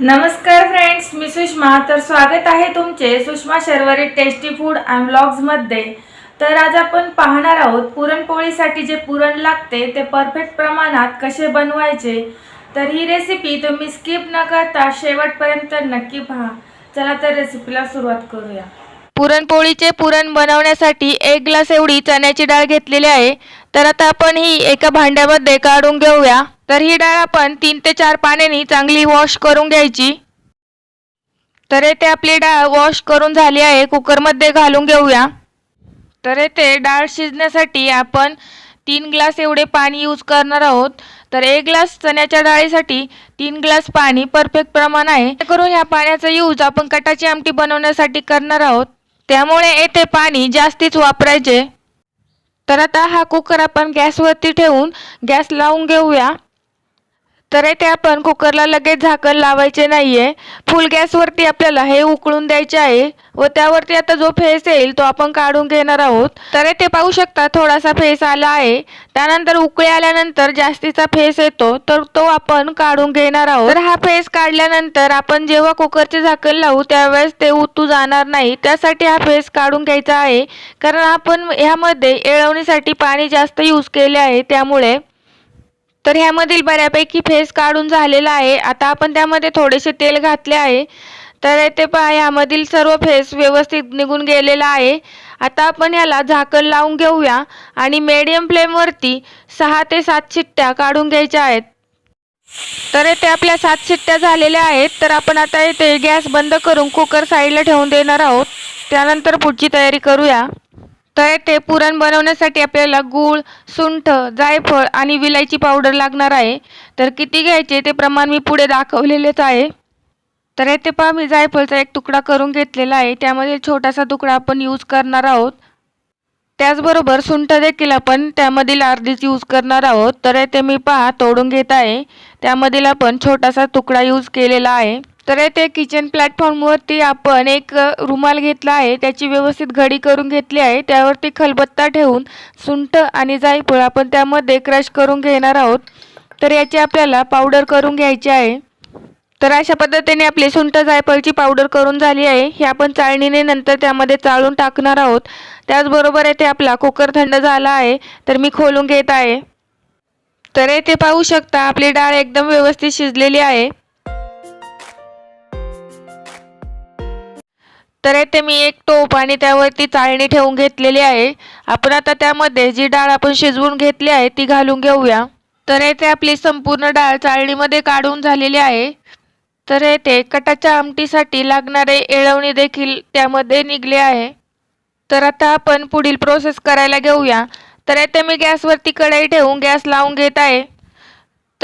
नमस्कार फ्रेंड्स मी सुषमा. तर स्वागत आहे तुमचे Sushma Sharvari tasty food and ब्लॉग्समध्ये तर आज आपण पाहणार आहोत पुरणपोळीसाठी जे पुरण लागते ते परफेक्ट प्रमाणात कसे बनवायचे? तर ही रेसिपी तुम्ही स्किप न करता शेवटपर्यंत नक्की पहा. चला तर रेसिपीला सुरुवात करूया. पुरणपोळीचे पुरण बनवण्यासाठी एक ग्लास एवढी चण्याची डाळ घेतलेली आहे. तर आता आपण ही एका भांड्यामध्ये काढून घेऊया. तर ही डाळ आपण तीन ते चार पाण्याने चांगली वॉश करून घ्यायची. तर येथे आपली डाळ वॉश करून झाली आहे. कुकरमध्ये घालून घेऊया. तर येथे डाळ शिजण्यासाठी आपण तीन ग्लास एवढे पाणी यूज करणार आहोत. तर एक ग्लास चण्याच्या डाळीसाठी तीन ग्लास पाणी परफेक्ट प्रमाण आहे. करून ह्या पाण्याचा यूज आपण कटाची आमटी बनवण्यासाठी करणार आहोत. त्यामुळे येथे पाणी जास्तीच वापरायचे. तर आता हा कुकर आपण गॅसवरती ठेवून गॅस लावून घेऊया. तर येथे आपण कुकरला लगेच झाकण लावायचे नाही आहे फुल गॅसवरती आपल्याला हे उकळून द्यायचे आहे व त्यावरती आता जो फेस येईल तो आपण काढून घेणार आहोत. तर येथे पाहू शकता थोडासा फेस आला आहे. त्यानंतर उकळी आल्यानंतर जास्तीचा फेस येतो तर तो आपण काढून घेणार आहोत. तर हा फेस काढल्यानंतर आपण जेव्हा कुकरचे झाकण लावू त्यावेळेस ते उतू जाणार नाही. त्यासाठी हा फेस काढून घ्यायचा आहे. कारण आपण ह्यामध्ये येळवणीसाठी पाणी जास्त यूज केले आहे. त्यामुळे तर ह्यामधील बऱ्यापैकी फेस काढून झालेला आहे. आता आपण त्यामध्ये थोडेसे तेल घातले आहे. तर येथे पहा ह्यामधील सर्व फेस व्यवस्थित निघून गेलेला आहे. आता आपण ह्याला झाकण लावून घेऊया आणि मीडियम फ्लेमवरती सहा ते सात शिट्ट्या काढून घ्यायच्या आहेत. तर येथे आपल्या सात शिट्ट्या झालेल्या आहेत. तर आपण आता येथे गॅस बंद करून कुकर साईडला ठेवून देणार आहोत. त्यानंतर पुढची तयारी करूया. तर येथे पुरण बनवण्यासाठी आपल्याला गूळ सुंठ जायफळ आणि विलायची पावडर लागणार आहे. तर किती घ्यायचे ते प्रमाण मी पुढे दाखवलेलेच आहे. तर येथे पहा मी जायफळचा एक तुकडा करून घेतलेला आहे. त्यामध्ये छोटासा तुकडा आपण यूज करणार आहोत. त्याचबरोबर सुंठ देखील आपण त्यामधील अर्धीच यूज करणार आहोत. तर येथे मी पहा तोडून घेत आहे. त्यामधील आपण छोटासा तुकडा यूज केलेला आहे. तर येथे किचन प्लॅटफॉर्मवरती आपण एक रुमाल घेतला आहे. त्याची व्यवस्थित घडी करून घेतली आहे. त्यावरती खलबत्ता ठेवून सुंठ आणि जायफळ आपण त्यामध्ये क्रश करून घेणार आहोत. तर याची आपल्याला पावडर करून घ्यायची आहे. तर अशा पद्धतीने आपली सुंठ जायफळची पावडर करून झाली आहे. ही आपण चाळणीने नंतर त्यामध्ये चाळून टाकणार आहोत. त्याचबरोबर येथे आपला कुकर थंड झाला आहे. तर मी खोलून घेत आहे. तर येथे पाहू शकता आपली डाळ एकदम व्यवस्थित शिजलेली आहे. तर येथे मी एक टोप आणि त्यावरती चाळणी ठेवून घेतलेली आहे. आपण आता त्यामध्ये जी डाळ आपण शिजवून घेतली आहे ती घालून घेऊया. तर येथे आपली संपूर्ण डाळ चाळणीमध्ये काढून झालेली आहे. तर येथे कटाच्या आमटीसाठी लागणारे येळवणी देखील त्यामध्ये निघले आहे. तर आता आपण पुढील प्रोसेस करायला घेऊया. तर येथे मी गॅसवरती कढई ठेवून गॅस लावून घेत आहे.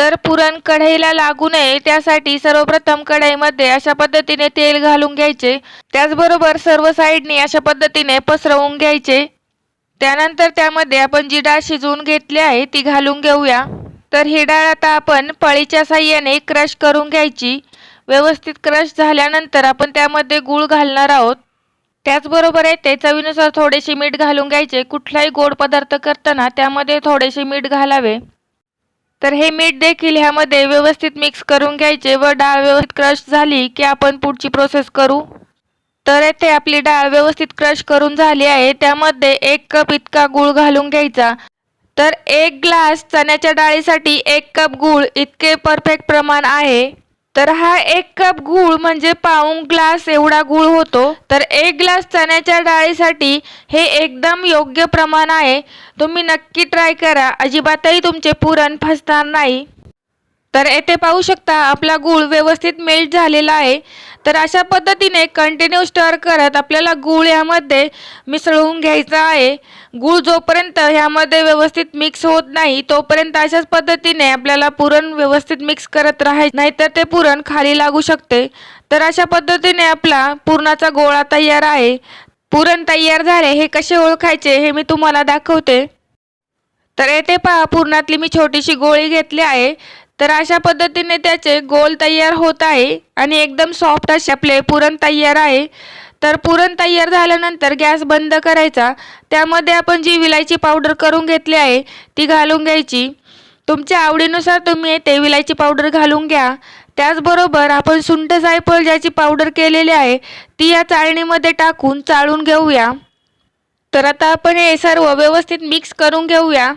तर पुरण कढईला लागू नये त्यासाठी सर्वप्रथम कढईमध्ये अशा पद्धतीने तेल घालून घ्यायचे. त्याचबरोबर सर्व साईडनी अशा पद्धतीने पसरवून घ्यायचे. त्यानंतर त्यामध्ये आपण जी डाळ शिजवून घेतली आहे ती घालून घेऊया. तर ही डाळ आता आपण पळीच्या साह्याने क्रश करून घ्यायची. व्यवस्थित क्रश झाल्यानंतर आपण त्यामध्ये गूळ घालणार आहोत. त्याचबरोबर येते चवीनुसार थोडेसे मीठ घालून घ्यायचे. कुठलाही गोड पदार्थ करताना त्यामध्ये थोडेसे मीठ घालावे. तर हे मीठ देखील ह्यामध्ये व्यवस्थित मिक्स करून घ्यायचे व डाळ व्यवस्थित क्रश झाली की आपण पुढची प्रोसेस करू. तर येथे आपली डाळ व्यवस्थित क्रश करून झाली आहे. त्यामध्ये एक कप इतका गूळ घालून घ्यायचा. तर एक ग्लास चण्याच्या डाळीसाठी एक कप गूळ इतके परफेक्ट प्रमाण आहे. तर हा एक कप गूळ म्हणजे पाऊण ग्लास एवढा गूळ होतो. तर एक ग्लास चण्याच्या डाळीसाठी हे एकदम योग्य प्रमाण आहे. तुम्ही नक्की ट्राय करा. अजिबातही तुमचे पुरण फसणार नाही. तर येथे पाहू शकता आपला गूळ व्यवस्थित मेल्ट झालेला आहे. तर अशा पद्धतीने कंटिन्यू स्टर करत आपल्याला गूळ ह्यामध्ये मिसळून घ्यायचा आहे. गूळ जोपर्यंत ह्यामध्ये व्यवस्थित मिक्स होत नाही तोपर्यंत अशाच पद्धतीने आपल्याला पुरण व्यवस्थित मिक्स करत राहायचं नाहीतर ते पुरण खाली लागू शकते. तर अशा पद्धतीने आपला पुरणाचा गोळा तयार आहे. पुरण तयार झाले हे कसे ओळखायचे हे मी तुम्हाला दाखवते. तर येथे पहा पुरणातली मी छोटीशी गोळी घेतली आहे. तर अशा पद्धतीने त्याचे गोल तयार होत आहे आणि एकदम सॉफ्ट असे आपले पुरण तयार आहे. तर पुरण तयार झाल्यानंतर गॅस बंद करायचा. त्यामध्ये आपण जी विलायची पावडर करून घेतली आहे ती घालून घ्यायची. तुमच्या आवडीनुसार तुम्ही ते विलायची पावडर घालून घ्या. त्याचबरोबर आपण सुंठ जायफळ ज्याची पावडर केलेली आहे ती या चाळणीमध्ये टाकून चाळून घेऊया. तर आता आपण हे सर्व व्यवस्थित मिक्स करून घेऊया.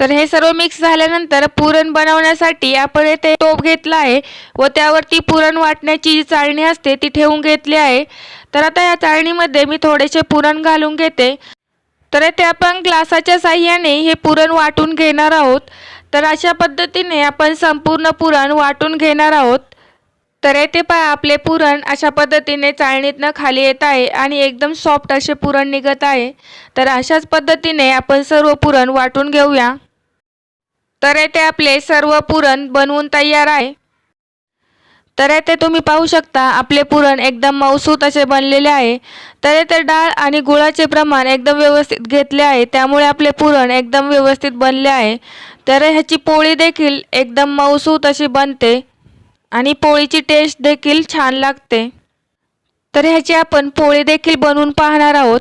तर हे सर्व मिक्स झाल्यानंतर पुरण बनवण्यासाठी आपण येथे टोप घेतला आहे व त्यावरती पुरण वाटण्याची जी चाळणी असते ती ठेवून घेतली आहे. तर आता या चाळणीमध्ये मी थोडेसे पुरण घालून घेते. तर येथे आपण ग्लासाच्या साह्याने हे पुरण वाटून घेणार आहोत. तर अशा पद्धतीने आपण संपूर्ण पुरण वाटून घेणार आहोत. तर येथे पहा आपले पुरण अशा पद्धतीने चाळणीतनं खाली येत आहे आणि एकदम सॉफ्ट असे पुरण निघत आहे. तर अशाच पद्धतीने आपण सर्व पुरण वाटून घेऊया. तर येथे आपले सर्व पुरण बनवून तयार आहे. तर येथे तुम्ही पाहू शकता आपले पुरण एकदम मऊसूत असे बनलेले आहे. तर येथे डाळ आणि गुळाचे प्रमाण एकदम व्यवस्थित घेतले आहे त्यामुळे आपले पुरण एकदम व्यवस्थित बनले आहे. तर ह्याची पोळी देखील एकदम मऊसूत अशी बनते आणि पोळीची टेस्ट देखील छान लागते. तर ह्याची आपण पोळी देखील बनवून पाहणार आहोत.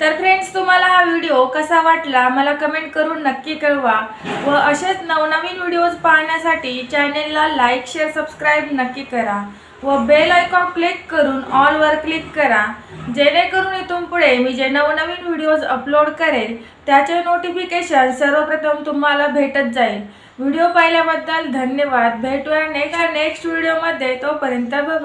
तर फ्रेंड्स तुम्हाला हा व्हिडिओ कसा वाटला मला कमेंट करून नक्की कळवा. व असेच नवनवीन व्हिडिओज पाहण्यासाठी चॅनेलला लाईक शेअर सबस्क्राईब नक्की करा. व बेल आयकॉन क्लिक करून ऑलवर क्लिक करा. जेणेकरून इथून पुढे मी जे नवनवीन व्हिडिओज अपलोड करेल त्याचे नोटिफिकेशन सर्वप्रथम तुम्हाला भेटत जाईल. व्हिडिओ पाहिल्याबद्दल धन्यवाद. भेटूया नेका नेक्स्ट व्हिडिओमध्ये तोपर्यंत बाय